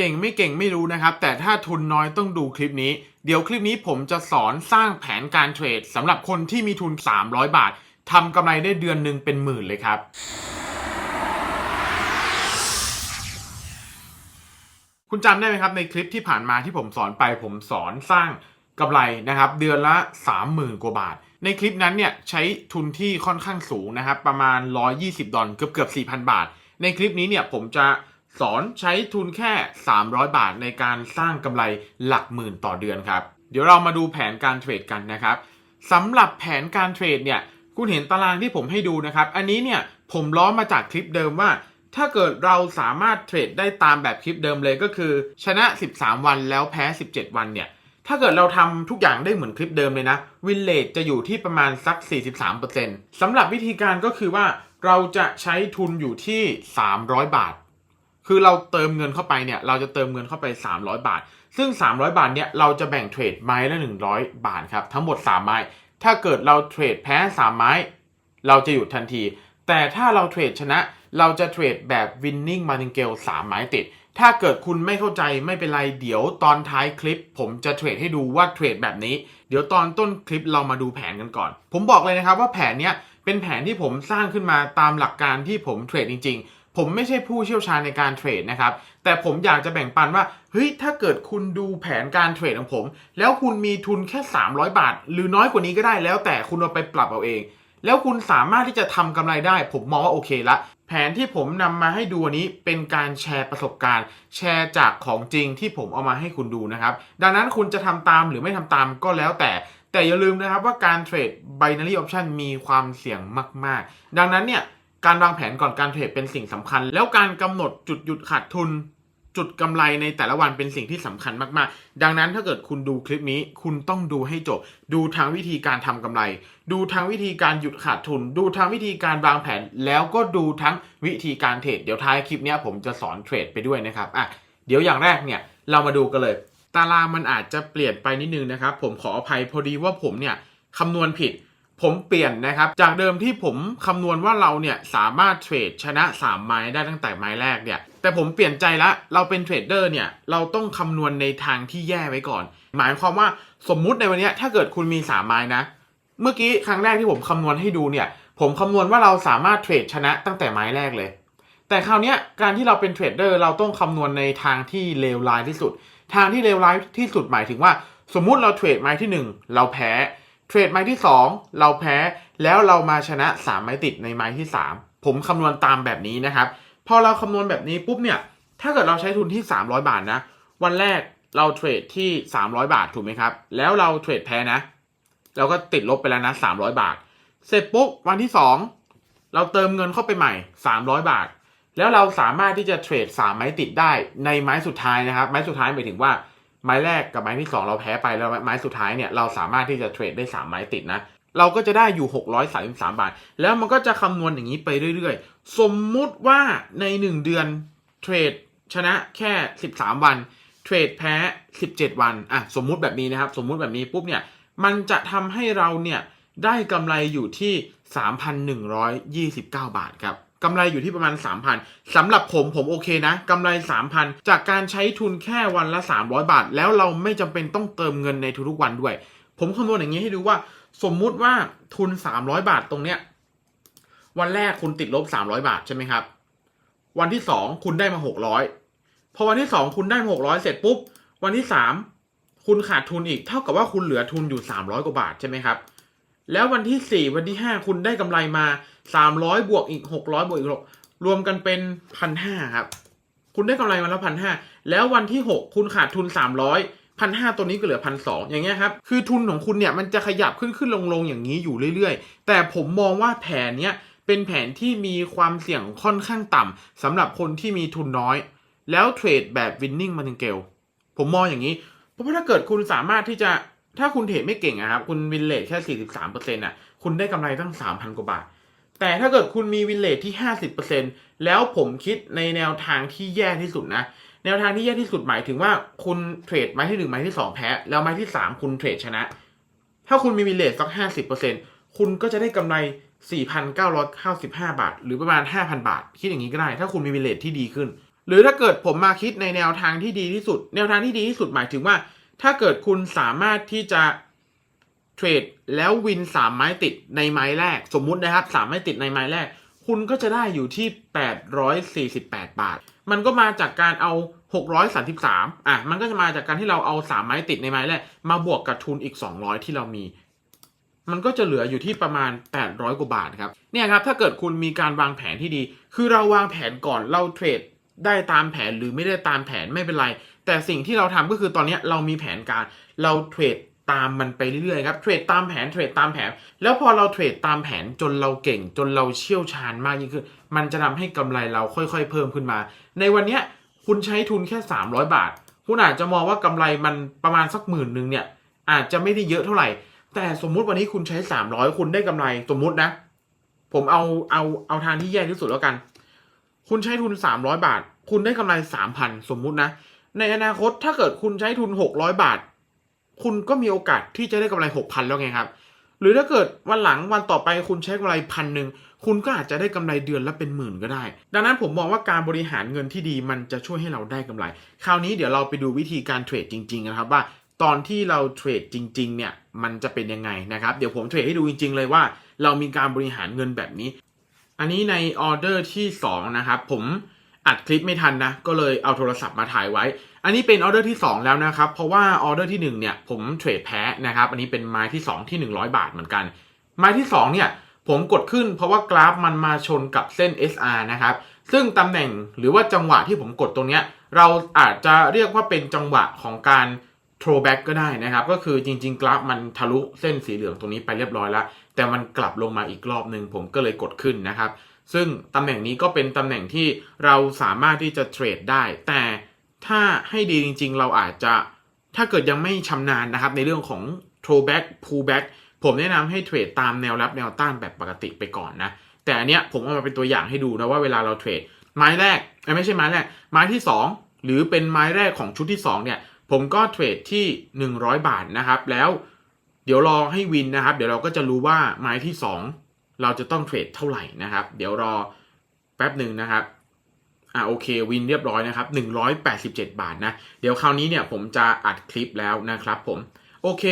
เก่งไม่เก่งไม่รู้นะครับ แต่ถ้าทุนน้อยต้องดูคลิปนี้ เดี๋ยวคลิปนี้ผมจะสอนสร้างแผนการเทรดสำหรับคนที่มีทุน 300 บาททำกำไรได้เดือนหนึ่งเป็นหมื่นเลยครับคุณจำได้ไหมครับในคลิปที่ผ่านมาที่ผมสอนไปผมสอนสร้างกำไรนะครับ เดือนละ 30,000 กว่าบาท ในคลิปนั้นเนี่ยใช้ทุนที่ค่อนข้างสูงนะครับ ประมาณ 120 ดอลเกือบเกือบ4,000 บาท ในคลิปนี้เนี่ยผมจะ สอนใช้ทุนแค่ 300 บาทในการสร้างกำไรหลักหมื่นต่อเดือนครับ เดี๋ยวเรามาดูแผนการเทรดกันนะครับสำหรับแผนการเทรดเนี่ยคุณเห็นตารางที่ผมให้ดูนะครับ อันนี้เนี่ยผมล้อมาจากคลิปเดิมว่า ถ้าเกิดเราสามารถเทรดได้ตามแบบคลิปเดิมเลยก็คือ ชนะ 13 วันแล้วแพ้ 17 วันเนี่ยถ้าเกิดเราทำทุกอย่างได้เหมือนคลิปเดิมเลยนะวินเลจจะอยู่ที่ประมาณสัก 43%สำหรับวิธีการก็คือว่าเราจะใช้ทุนอยู่ที่ 300 บาท คือเราเติมเงินเข้าไปเนี่ยเราจะเติมเงินเข้าไป 300 บาท ซึ่ง 300 บาทเนี่ยเราจะแบ่งเทรดไม้ละ 100 บาทครับทั้งหมด 3 ไม้ ถ้าเกิดเราเทรดแพ้ 3 ไม้ เราจะหยุดทันที แต่ถ้าเราเทรดชนะเราจะเทรดแบบ winning martingale 3 ไม้ติด ถ้าเกิดคุณไม่เข้าใจไม่เป็นไรเดี๋ยวตอนท้ายคลิป ผมจะเทรดให้ดูว่าเทรดแบบนี้ เดี๋ยวตอนต้นคลิปเรามาดูแผนกันก่อน ผมบอกเลยนะครับว่าแผนเนี้ยเป็นแผนที่ผมสร้างขึ้นมาตามหลักการที่ผมเทรดจริงๆ ผมไม่ใช่ผู้เชี่ยวชาญในการเทรดนะครับ แต่ผมอยากจะแบ่งปันว่า เฮ้ย ถ้าเกิดคุณดูแผนการเทรดของผม แล้วคุณมีทุนแค่ 300 บาท หรือน้อยกว่านี้ก็ได้แล้วแต่คุณเอาไปปรับเอาเอง แล้วคุณสามารถที่จะทำกำไรได้ ผมมองว่าโอเคละ แผนที่ผมนำมาให้ดูอันนี้เป็นการแชร์ประสบการณ์ แชร์จากของจริงที่ผมเอามาให้คุณดูนะครับ ดังนั้นคุณจะทำตามหรือไม่ทำตามก็แล้วแต่แต่อย่าลืมนะครับว่าการเทรด binary option มีความเสี่ยงมาก ๆ ดังนั้นเนี่ย การวางแผนก่อนการเทรดเป็นสิ่งสำคัญ แล้วการกำหนดจุดหยุดขาดทุน จุดกำไรในแต่ละวันเป็นสิ่งที่สำคัญมากๆ ดังนั้นถ้าเกิดคุณดูคลิปนี้ คุณต้องดูให้จบ ดูทางวิธีการทำกำไร ดูทางวิธีการหยุดขาดทุน ดูทางวิธีการวางแผน แล้วก็ดูทั้งวิธีการเทรดเดี๋ยวท้ายคลิปนี้ผมจะสอนเทรดไปด้วยนะครับอะเดี๋ยวอย่างแรกเนี่ยเรามาดูกันเลย ตารางมันอาจจะเปลี่ยนไปนิดนึงนะครับ ผมขออภัยพอดีว่าผมเนี่ยคำนวณผิด ผมเปลี่ยนนะครับ จากเดิมที่ผมคำนวณว่าเราเนี่ยสามารถเทรดชนะ 3 ไม้ได้ตั้งแต่ไม้แรกเนี่ย แต่ผมเปลี่ยนใจละ เราเป็นเทรดเดอร์เนี่ย เราต้องคำนวณในทางที่แย่ไว้ก่อน หมายความว่าสมมุติในวันนี้ถ้าเกิดคุณมี 3 ไม้นะ เมื่อกี้ครั้งแรกที่ผมคำนวณให้ดูเนี่ย ผมคำนวณว่าเราสามารถเทรดชนะตั้งแต่ไม้แรกเลย แต่คราวนี้การที่เราเป็นเทรดเดอร์เราต้องคำนวณในทางที่เลวร้ายที่สุด ทางที่เลวร้ายที่สุดหมายถึงว่า สมมุติเราเทรดไม้ที่ 1 เราแพ้ เทรดไม้ที่ 2 เราแพ้แล้วเรามาชนะ 3 ไม้ติดในไม้ที่ 3 ผมคำนวณตามแบบนี้นะครับ พอเราคำนวณแบบนี้ปุ๊บเนี่ย ถ้าเกิดเราใช้ทุนที่ 300 บาทนะ วันแรกเราเทรดที่ 300 บาทถูกไหมครับ แล้วเราเทรดแพ้นะเราก็ติดลบไปแล้วนะ 300 บาท เสร็จปุ๊บวันที่ 2 เราเติมเงินเข้าไปใหม่ 300 บาท แล้วเราสามารถที่จะเทรด 3 ไม้ติดได้ในไม้สุดท้ายนะครับ ไม้สุดท้ายหมายถึงว่า ไม้แรกกับไม้ที่ 2 เราแพ้ไปแล้วไม้สุดท้ายเนี่ยเราสามารถที่จะเทรดได้ 3 ไม้ติดนะเราก็จะได้อยู่ 633 บาท แล้วมันก็จะคำนวณอย่างนี้ไปเรื่อยๆ สมมุติว่าใน 1 เดือนเทรดชนะแค่ 13 วัน เทรดแพ้ 17 วัน อะ สมมุติแบบนี้นะครับ สมมุติแบบนี้ปุ๊บเนี่ย มันจะทำให้เราเนี่ยได้กำไรอยู่ที่ 3,129 บาทครับ กำไรอยู่ที่ประมาณ 3,000สำหรับผมผมโอเคนะกำไร 3,000 จากการใช้ทุนแค่วันละ 300 บาท แล้วเราไม่จำเป็นต้องเติมเงินในทุกๆวันด้วย ผมคำนวณอย่างนี้ให้ดูว่า สมมุติว่าทุน 300 บาทตรงเนี้ยวันแรกคุณติดลบ 300 บาทใช่ไหมครับ วันที่ 2 คุณได้มา 600 พอวันที่ 2 คุณได้มา 600 เสร็จปุ๊บ วันที่ 3 คุณขาดทุนอีก เท่ากับว่าคุณเหลือทุนอยู่ 300 กว่าบาทใช่ไหมครับ แล้ววันที่ 4 วันที่ 5 คุณได้กำไรมา 300 บวกอีก 600 บวกอีก 6 รวมกันเป็น 1,500 ครับ คุณได้กำไรมาแล้ว 1,500 แล้ววันที่ 6 คุณขาดทุน 300 1,500ตัวนี้ก็เหลือ1,200องอย่างเงี้ยครับ คือทุนของคุณเนี่ยมันจะขยับขึ้นขึ้นลงลงอย่างนี้อยู่เรื่อยๆ แต่ผมมองว่าแผนเนี้ยเป็นแผนที่มีความเสี่ยงค่อนข้างต่ำสำหรับคนที่มีทุนน้อย แล้วเทรดแบบ winning martingale ผมมองอย่างนี้ เพราะว่าถ้าเกิดคุณสามารถที่จะ ถ้าคุณเทรดไม่เก่งอะครับ คุณวินเลทแค่ 43%อะ คุณได้กำไรตั้ง 3,000 กว่าบาท แต่ถ้าเกิดคุณมีวินเลทที่ 50%แล้วผมคิดในแนวทางที่แย่ที่สุดนะ แนวทางที่แย่ที่สุดหมายถึงว่าคุณเทรดไม้ที่1ไม้ที่ 2 แพ้ แล้วไม้ที่ 3 คุณเทรดชนะ ถ้าคุณมีวินเลทสัก 50%คุณก็จะได้กำไร 4,995 บาท หรือประมาณ 5,000 บาท คิดอย่างนี้ก็ได้ ถ้าคุณมีวินเลทที่ดีขึ้น หรือถ้าเกิดผมมาคิดในแนวทางที่ดีที่สุด แนวทางที่ดีที่สุดหมายถึงว่า ถ้าเกิดคุณสามารถที่จะเทรดแล้ววินสามไม้ติดในไม้แรก สมมุตินะครับสามไม้ติดในไม้แรก คุณก็จะได้อยู่ที่ 848 บาท มันก็มาจากการเอา 633 อะ มันก็จะมาจากการที่เราเอา 3 ไม้ติดในไม้แรก มาบวกกับทุนอีก 200 ที่เรามี มันก็จะเหลืออยู่ที่ประมาณ 800 กว่าบาทครับ เนี่ยครับ ถ้าเกิดคุณมีการวางแผนที่ดี คือเราวางแผนก่อนเราเทรดได้ตามแผนหรือไม่ได้ตามแผนไม่เป็นไร แต่สิ่งที่เราทำก็คือตอนนี้เรามีแผนการเราเทรดตามมันไปเรื่อยๆครับเทรดตามแผนเทรดตามแผน แล้วพอเราเทรดตามแผนจนเราเก่ง จนเราเชี่ยวชาญมากยิ่งขึ้น มันจะทำให้กำไรเราค่อยๆ เพิ่มขึ้นมา ในวันนี้คุณใช้ทุนแค่ 300 บาท คุณอาจจะมองว่ากำไรมันประมาณสักหมื่นหนึ่งเนี่ยอาจจะไม่ได้เยอะเท่าไหร่ แต่สมมุติวันนี้คุณใช้ 300 คุณได้กำไรสมมุตินะ ผมเอาเอาเอาทางที่แย่ที่สุดแล้วกัน คุณใช้ทุน 300 บาท คุณได้กำไร 3,000 สมมุตินะ ในอนาคตถ้าเกิดคุณใช้ทุน 600 บาท คุณก็มีโอกาสที่จะได้กำไร 6,000 แล้วไงครับ หรือถ้าเกิดวันหลังวันต่อไปคุณใช้กำไรพันหนึ่งคุณก็อาจจะได้กำไรเดือนละเป็นหมื่นก็ได้ ดังนั้นผมมองว่าการบริหารเงินที่ดีมันจะช่วยให้เราได้กำไร คราวนี้เดี๋ยวเราไปดูวิธีการเทรดจริงๆนะครับว่า ตอนที่เราเทรดจริง ๆ เนี่ยมันจะเป็นยังไงนะครับ เดี๋ยวผมเทรดให้ดูจริง ๆ เลยว่า เรามีการบริหารเงินแบบนี้ อันนี้ในออเดอร์ที่2นะครับผมอัดคลิปไม่ทันนะก็เลยเอาโทรศัพท์มาถ่ายไว้ อันนี้เป็นออเดอร์ที่ 2 แล้วนะครับ เพราะว่าออเดอร์ที่ 1 เนี่ย ผมเทรดแพ้นะครับ อันนี้เป็นไม้ที่ 2 ที่ 100 บาทเหมือนกัน ไม้ที่ 2 เนี่ย ผมกดขึ้นเพราะว่ากราฟมันมาชนกับเส้น SR นะครับ ซึ่งตำแหน่งหรือว่าจังหวะที่ผมกดตรงเนี้ย เราอาจจะเรียกว่าเป็นจังหวะของการ throwback ก็ได้นะครับ ก็คือจริง ๆ กราฟมันทะลุเส้นสีเหลืองตรงนี้ไปเรียบร้อยแล้ว แต่มันกลับลงมาอีกรอบหนึ่งผมก็เลยกดขึ้นนะครับ ซึ่งตำแหน่งนี้ก็เป็นตำแหน่งที่เราสามารถที่จะเทรดได้ แต่ ถ้าให้ดีจริง ๆ เราอาจจะถ้าเกิดยังไม่ชำนาญนะครับ ในเรื่องของ throwback pullback ผมแนะนำให้เทรดตามแนวรับแนวต้านแบบปกติไปก่อนนะ แต่อันเนี้ยผมเอามาเป็นตัวอย่างให้ดูนะว่าเวลาเราเทรดไม้แรกไม่ใช่ไม้แรก ไม้ที่ 2 หรือเป็นไม้แรกของชุดที่ 2 เนี่ย ผมก็เทรดที่ 100 บาทนะครับ แล้วเดี๋ยวรอให้วินนะครับ เดี๋ยวเราก็จะรู้ว่าไม้ที่ 2 เราจะต้องเทรดเท่าไหร่นะครับ เดี๋ยวรอแป๊บหนึ่งนะครับ อ่าโอเควินเรียบร้อยนะครับ 187 บาทนะ เดี๋ยวคราวนี้เนี่ยผมจะอัดคลิปแล้วนะครับผม โอเค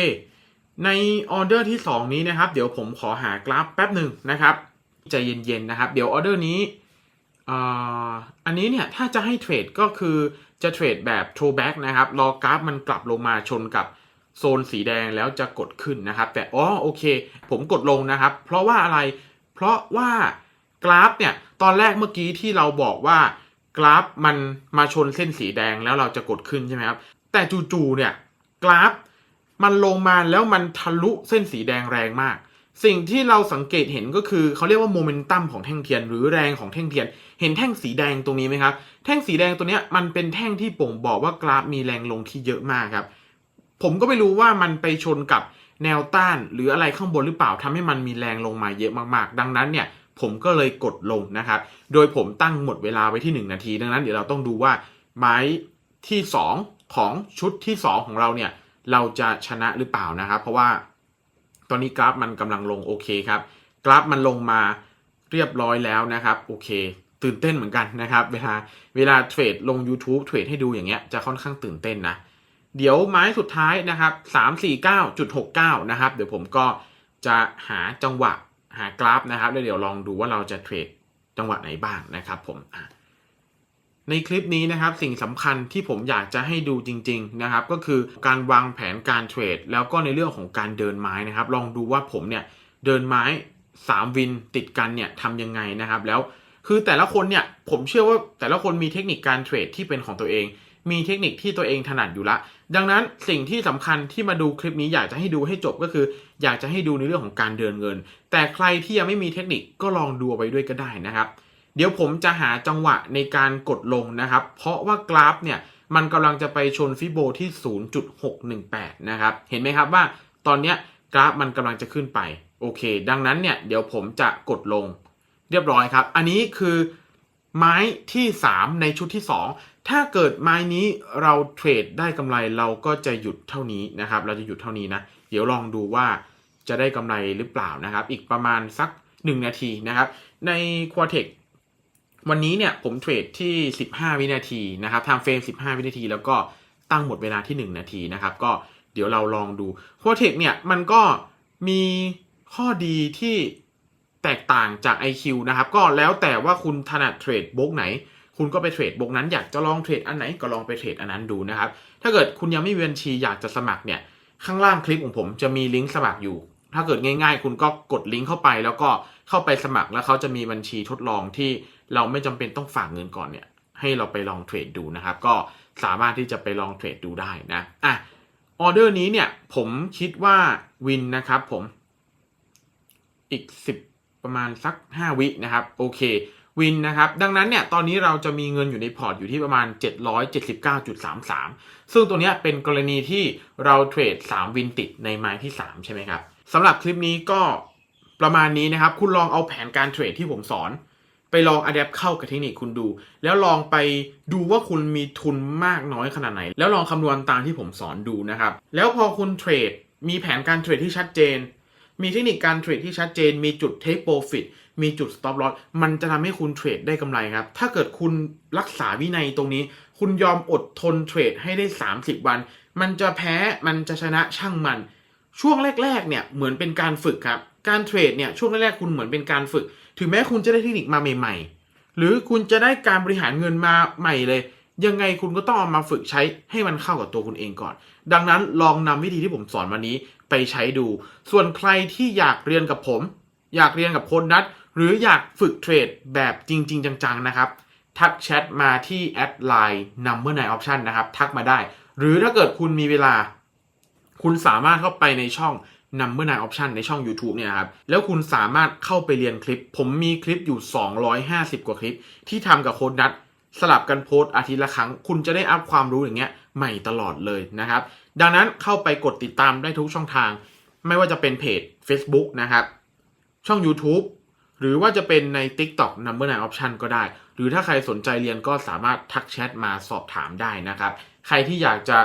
ในออเดอร์ที่ 2 นี้นะครับ เดี๋ยวผมขอหากราฟแป๊บหนึ่งนะครับใจเย็นๆนะครับ เดี๋ยวออเดอร์นี้ออันนี้เนี่ยถ้าจะให้เทรดก็คือจะเทรดแบบ throwback นะครับรอกราฟมันกลับลงมาชนกับโซนสีแดงแล้วจะกดขึ้นนะครับ แต่อ๋อโอเค ผมกดลงนะครับ เพราะว่าอะไรเพราะว่ากราฟเนี่ยตอนแรกเมื่อกี้ที่เราบอกว่า กราฟมันมาชนเส้นสีแดงแล้วเราจะกดขึ้นใช่ไหมครับ แต่จู่ๆเนี่ยกราฟมันลงมาแล้วมันทะลุเส้นสีแดงแรงมาก สิ่งที่เราสังเกตเห็นก็คือเขาเรียกว่าโมเมนตัมของแท่งเทียน หรือแรงของแท่งเทียน เห็นแท่งสีแดงตรงนี้ไหมครับ แท่งสีแดงตัวนี้มันเป็นแท่งที่บ่งบอกว่ากราฟมีแรงลงที่เยอะมากครับ ผมก็ไม่รู้ว่ามันไปชนกับแนวต้านหรืออะไรข้างบนหรือเปล่าทำให้มันมีแรงลงมาเยอะมากๆ ดังนั้นเนี่ย ผมก็เลยกดลงนะครับ โดยผมตั้งหมดเวลาไว้ที่ 1 นาที ดังนั้นเดี๋ยวเราต้องดูว่าไม้ที่ 2 ของชุดที่ 2 ของเราเนี่ย เราจะชนะหรือเปล่านะครับ เพราะว่าตอนนี้กราฟมันกำลังลงโอเคครับ กราฟมันลงมาเรียบร้อยแล้วนะครับโอเค ตื่นเต้นเหมือนกันนะครับ เวลาเวลาเทรดลง YouTube เทรดให้ดูอย่างเงี้ยจะค่อนข้างตื่นเต้นนะเดี๋ยวไม้สุดท้ายนะครับ349.69 นะครับ เดี๋ยวผมก็จะหาจังหวะ หากราฟนะครับแล้วเดี๋ยวลองดูว่าเราจะเทรดจังหวะไหนบ้างนะครับผมในคลิปนี้นะครับสิ่งสำคัญที่ผมอยากจะให้ดูจริง ๆนะครับ ก็คือการวางแผนการเทรด แล้วก็ในเรื่องของการเดินไม้นะครับ ลองดูว่าผมเนี่ยเดินไม้ 3 วินติดกันเนี่ยทำยังไงนะครับ แล้วคือแต่ละคนเนี่ยผมเชื่อว่าแต่ละคนมีเทคนิคการเทรดที่เป็นของตัวเอง มีเทคนิคที่ตัวเองถนัดอยู่ละ ดังนั้นสิ่งที่สำคัญที่มาดูคลิปนี้อยากจะให้ดูให้จบก็คือ อยากจะให้ดูในเรื่องของการเดินเงิน แต่ใครที่ยังไม่มีเทคนิคก็ลองดูไว้ด้วยก็ได้นะครับ เดี๋ยวผมจะหาจังหวะในการกดลงนะครับ เพราะว่ากราฟเนี่ยมันกำลังจะไปชนฟิโบที่ 0.618 นะครับ เห็นไหมครับว่าตอนเนี้ยกราฟมันกำลังจะขึ้นไป โอเค ดังนั้นเนี่ยเดี๋ยวผมจะกดลง เรียบร้อยครับ อันนี้คือไม้ที่ 3 ในชุดที่ 2 ถ้าเกิดไม้นี้เราเทรดได้กำไรเราก็จะหยุดเท่านี้นะครับ เราจะหยุดเท่านี้นะ เดี๋ยวลองดูว่าจะได้กำไรหรือเปล่านะครับ อีกประมาณสัก 1 นาทีนะครับ ใน q u a r t e x วันนี้เนี่ยผมเทรดที่ 15 วินาทีนะครับทำเฟรม 15 วินาที แล้วก็ตั้งหมดเวลาที่ 1 นาทีนะครับ ก็เดี๋ยวเราลองดูโคเทคเนี่ยมันก็มีข้อดีที่แตกต่างจาก IQ นะครับ ก็แล้วแต่ว่าคุณถนัดเทรดบล็อกไหน คุณก็ไปเทรดบล็อกนั้นอยากจะลองเทรดอันไหนก็ลองไปเทรดอันนั้นดูนะครับ ถ้าเกิดคุณยังไม่มีบัญชีอยากจะสมัครเนี่ยข้างล่างคลิปของผมจะมีลิงก์สมัครอยู่ ถ้าเกิดง่าย ๆ คุณก็กดลิงก์เข้าไป แล้วก็เข้าไปสมัครแล้วเขาจะมีบัญชีทดลองที่เราไม่จำเป็นต้องฝากเงินก่อนเนี่ยให้เราไปลองเทรดดูนะครับ ก็สามารถที่จะไปลองเทรดดูได้นะอะออเดอร์นี้เนี่ยผมคิดว่าวินนะครับผมอีก 10 ประมาณสัก 5 วินะครับ โอเค วินนะครับ ดังนั้นเนี่ยตอนนี้เราจะมีเงินอยู่ในพอร์ตอยู่ที่ประมาณ 779.33 ซึ่งตัวเนี้ยเป็นกรณีที่เราเทรด 3 วินติดในไม้ที่ 3 ใช่ไหมครับสำหรับคลิปนี้ก็ประมาณนี้นะครับ คุณลองเอาแผนการเทรดที่ผมสอน ไปลองอัดแอปเข้ากับเทคนิคคุณดู แล้วลองไปดูว่าคุณมีทุนมากน้อยขนาดไหน แล้วลองคำนวณตามที่ผมสอนดูนะครับ แล้วพอคุณเทรดมีแผนการเทรดที่ชัดเจน มีเทคนิคการเทรดที่ชัดเจน มีจุด take profit มีจุด stop loss มันจะทำให้คุณเทรดได้กำไรครับ ถ้าเกิดคุณรักษาวินัยตรงนี้ คุณยอมอดทนเทรดให้ได้ 30 วัน มันจะแพ้มันจะชนะช่างมัน ช่วงแรก ๆ เนี่ยเหมือนเป็นการฝึกครับ การเทรดเนี่ยช่วงแรกๆคุณเหมือนเป็นการฝึก ถึงแม้คุณจะได้เทคนิคมาใหม่ ๆ หรือคุณจะได้การบริหารเงินมาใหม่เลยยังไงคุณก็ต้องเอามาฝึกใช้ให้มันเข้ากับตัวคุณเองก่อน ดังนั้นลองนำวิธีที่ผมสอนวันนี้ไปใช้ดู ส่วนใครที่อยากเรียนกับผม อยากเรียนกับโค้ดนัด หรืออยากฝึกเทรดแบบจริง ๆ จัง ๆ นะครับ ทักแชทมาที่แอดไลน์ number 9 option นะครับ ทักมาได้ หรือถ้าเกิดคุณมีเวลา คุณสามารถเข้าไปในช่อง number 9 option ในช่อง YouTube เนี่ยครับ แล้วคุณสามารถเข้าไปเรียนคลิป ผมมีคลิปอยู่ 250 กว่าคลิป ที่ทำกับโค้ดนัดสลับกันโพสอาทิตย์ละครั้ง คุณจะได้อัพความรู้อย่างเงี้ยใหม่ตลอดเลยนะครับ ดังนั้นเข้าไปกดติดตามได้ทุกช่องทาง ไม่ว่าจะเป็นเพจ Facebook นะครับ ช่อง YouTube หรือว่าจะเป็นใน TikTok Number 9 Option ก็ได้ หรือถ้าใครสนใจเรียนก็สามารถทักแชทมาสอบถามได้นะครับ ใครที่อยากจะ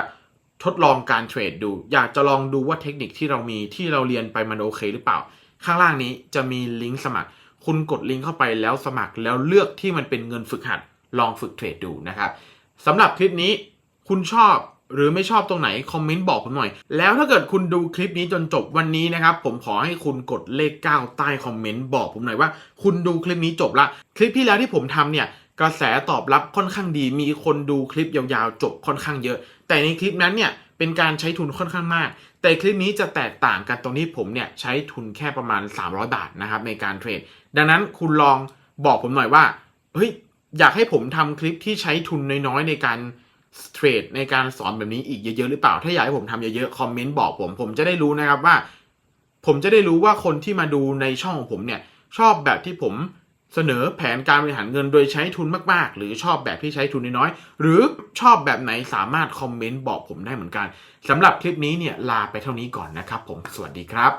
ทดลองการเทรดดู อยากจะลองดูว่าเทคนิคที่เรามีที่เราเรียนไปมันโอเคหรือเปล่า ข้างล่างนี้จะมีลิงก์สมัคร คุณกดลิงก์เข้าไปแล้วสมัครแล้วเลือกที่มันเป็นเงินฝึกหัด ลองฝึกเทรดดูนะครับสำหรับคลิปนี้คุณชอบ หรือไม่ชอบตรงไหนคอมเมนต์บอกผมหน่อย แล้วถ้าเกิดคุณดูคลิปนี้จนจบวันนี้นะครับผมขอให้คุณกดเลข 9 ใต้คอมเมนต์บอกผมหน่อยว่า คุณดูคลิปนี้จบละคลิปที่แล้วที่ผมทำเนี่ยกระแสตอบรับค่อนข้างดี มีคนดูคลิปยาวๆ จบค่อนข้างเยอะ แต่ในคลิปนั้นเนี่ยเป็นการใช้ทุนค่อนข้างมาก แต่คลิปนี้จะแตกต่างกันตรงที่ผมเนี่ยใช้ทุนแค่ประมาณ 300 บาทนะครับในการเทรด ดังนั้นคุณลองบอกผมหน่อยว่าเฮ้ยอยากให้ผมทำคลิปที่ใช้ทุนน้อยๆในการ เทรดในการสอนแบบนี้อีกเยอะๆหรือเปล่า ถ้าอยากให้ผมทำเยอะๆคอมเมนต์บอกผม ผมจะได้รู้นะครับว่า ผมจะได้รู้ว่าคนที่มาดูในช่องของผมเนี่ย ชอบแบบที่ผมเสนอแผนการบริหารเงินโดยใช้ทุนมากๆ หรือชอบแบบที่ใช้ทุนน้อยๆ หรือชอบแบบไหนสามารถคอมเมนต์บอกผมได้เหมือนกันสำหรับคลิปนี้เนี่ยลาไปเท่านี้ก่อนนะครับผมสวัสดีครับ